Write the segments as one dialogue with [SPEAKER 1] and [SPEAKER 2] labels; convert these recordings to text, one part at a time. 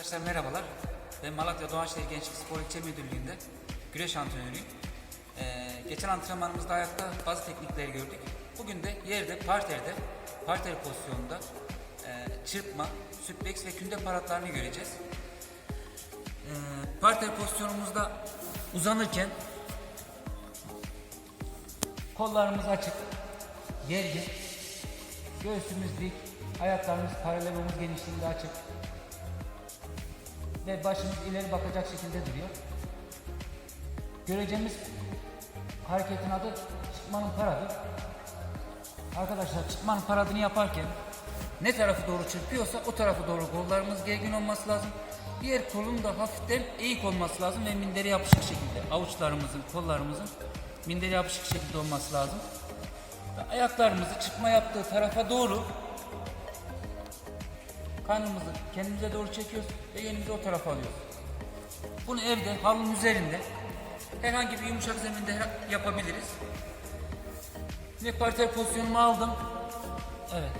[SPEAKER 1] Arkadaşlar merhabalar. Ben Malatya Doğaçlahir Gençlik Spor İlçe Müdürlüğü'nde güreş antrenörüyüm. Ee, geçen antrenmanımızda ayakta bazı teknikleri gördük. Bugün de yerde, parterde, parter pozisyonunda e, çırpma, süpleks ve künde paratlarını göreceğiz. Ee, parter pozisyonumuzda uzanırken kollarımız açık, gergin, göğsümüz dik, ayaklarımız paralel omuz genişliğinde açık, ve başımız ileri bakacak şekilde duruyor. Göreceğimiz hareketin adı çıkmanın paradı. Arkadaşlar çıkmanın paradını yaparken ne tarafı doğru çırpıyorsa o tarafa doğru kollarımız gergin olması lazım. Diğer kolun da hafiften eğik olması lazım ve mindere yapışık şekilde avuçlarımızın, kollarımızın mindere yapışık şekilde olması lazım. Ayaklarımızı çıkma yaptığı tarafa doğru karnımızı kendimize doğru çekiyoruz ve elimizi o tarafa alıyoruz. Bunu evde halının üzerinde herhangi bir yumuşak zeminde yapabiliriz. Ve parter pozisyonumu aldım. Evet.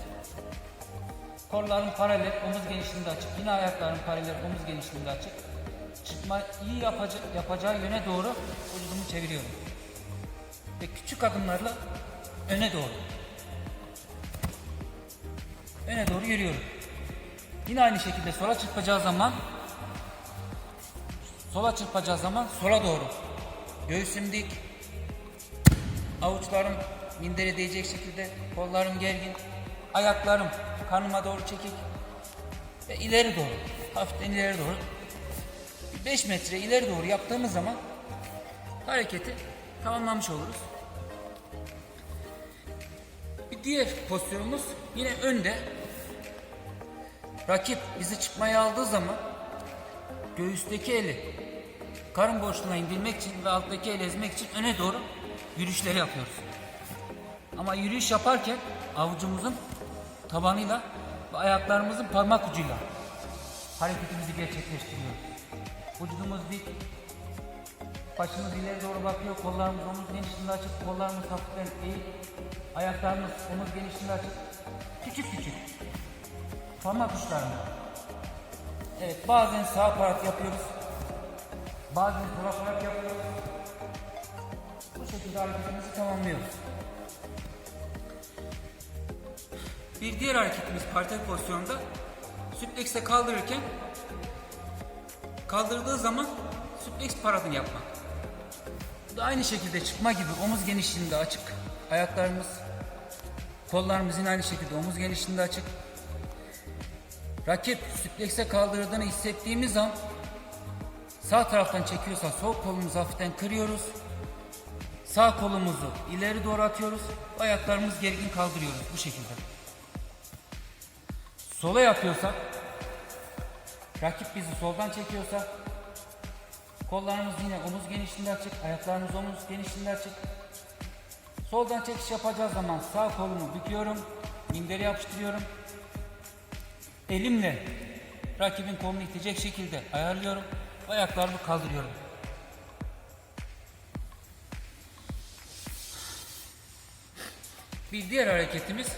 [SPEAKER 1] Kollarım paralel, omuz genişliğinde açık. Yine ayaklarım paralel, omuz genişliğinde açık. Çıkma iyi yapaca- yapacağı yöne doğru vücudumu çeviriyorum. Ve küçük adımlarla öne doğru. Öne doğru yürüyorum. Yine aynı şekilde sola çırpacağı zaman sola çırpacağı zaman sola doğru. Göğsüm dik. Avuçlarım mindere değecek şekilde. Kollarım gergin. Ayaklarım karnıma doğru çekik. Ve ileri doğru. Hafiften ileri doğru. 5 metre ileri doğru yaptığımız zaman hareketi tamamlamış oluruz. Bir diğer pozisyonumuz yine önde Rakip bizi çıkmaya aldığı zaman göğüsteki eli karın boşluğuna indirmek için ve alttaki eli ezmek için öne doğru yürüyüşleri yapıyoruz. Ama yürüyüş yaparken avucumuzun tabanıyla ve ayaklarımızın parmak ucuyla hareketimizi gerçekleştiriyoruz. Vücudumuz dik, başımız ileri doğru bakıyor, kollarımız omuz genişliğinde açık, kollarımız hafiften eğik, ayaklarımız omuz genişliğinde açık. Küçük küçük parmak uçlarında. Evet bazen sağ aparat yapıyoruz. Bazen sol aparat yapıyoruz. Bu şekilde hareketimizi tamamlıyoruz. Bir diğer hareketimiz parter pozisyonunda süplekse kaldırırken kaldırdığı zaman süpleks paradını yapmak. Bu da aynı şekilde çıkma gibi omuz genişliğinde açık. Ayaklarımız, kollarımız yine aynı şekilde omuz genişliğinde açık. Rakip süplekse kaldırdığını hissettiğimiz an sağ taraftan çekiyorsa sol kolumuzu hafiften kırıyoruz. Sağ kolumuzu ileri doğru atıyoruz. Ayaklarımız gergin kaldırıyoruz bu şekilde. Sola yapıyorsak rakip bizi soldan çekiyorsa kollarımız yine omuz genişliğinde açık, ayaklarımız omuz genişliğinde açık. Soldan çekiş yapacağı zaman sağ kolumu büküyorum, minderi yapıştırıyorum. Elimle rakibin kolunu itecek şekilde ayarlıyorum. Ayaklarımı kaldırıyorum. Bir diğer hareketimiz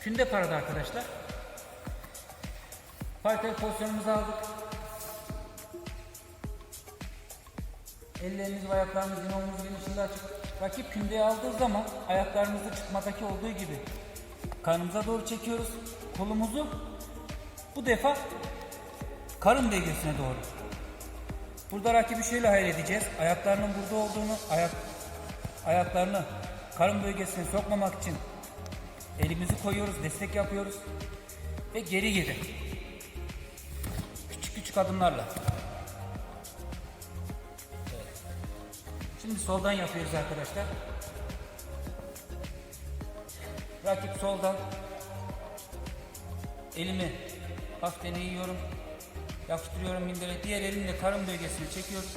[SPEAKER 1] künde parada arkadaşlar. Parter pozisyonumuzu aldık. Ellerimiz ve ayaklarımız yine omuz genişliğinde açık. Rakip kündeye aldığı zaman ayaklarımızı çıkmadaki olduğu gibi karnımıza doğru çekiyoruz. Kolumuzu bu defa karın bölgesine doğru. Burada rakibi şöyle hayal edeceğiz. Ayaklarının burada olduğunu, ayak ayaklarını karın bölgesine sokmamak için elimizi koyuyoruz, destek yapıyoruz ve geri geri. Küçük küçük adımlarla. Şimdi soldan yapıyoruz arkadaşlar. Rakip soldan elimi hafiften eğiyorum. Yapıştırıyorum mindere. Diğer elimle karın bölgesine çekiyorum.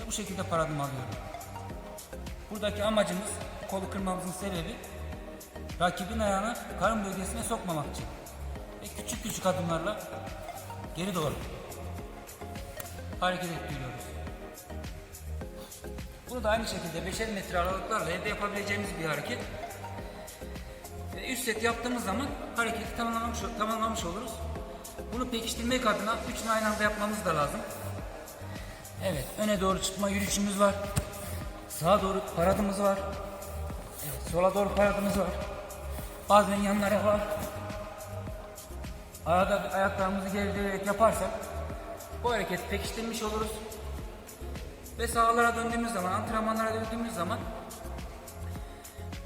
[SPEAKER 1] Ve bu şekilde paradım alıyorum. Buradaki amacımız kolu kırmamızın sebebi rakibin ayağını karın bölgesine sokmamak için. Ve küçük küçük adımlarla geri doğru hareket ettiriyoruz. Bunu da aynı şekilde 5'er metre aralıklarla evde yapabileceğimiz bir hareket. Ve üst set yaptığımız zaman hareketi tamamlamış, tamamlamış oluruz. Bunu pekiştirmek adına üçünü aynı anda yapmamız da lazım. Evet, öne doğru çıkma yürüyüşümüz var. Sağa doğru paradımız var. Evet, sola doğru paradımız var. Bazen yanlara var. Arada ayaklarımızı gerilerek yaparsak bu hareketi pekiştirmiş oluruz. Ve sahalara döndüğümüz zaman, antrenmanlara döndüğümüz zaman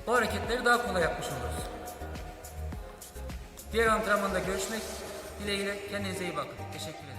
[SPEAKER 1] bu hareketleri daha kolay yapmış oluruz. Diğer antrenmanda görüşmek dileğiyle kendinize iyi bakın. Teşekkür ederim.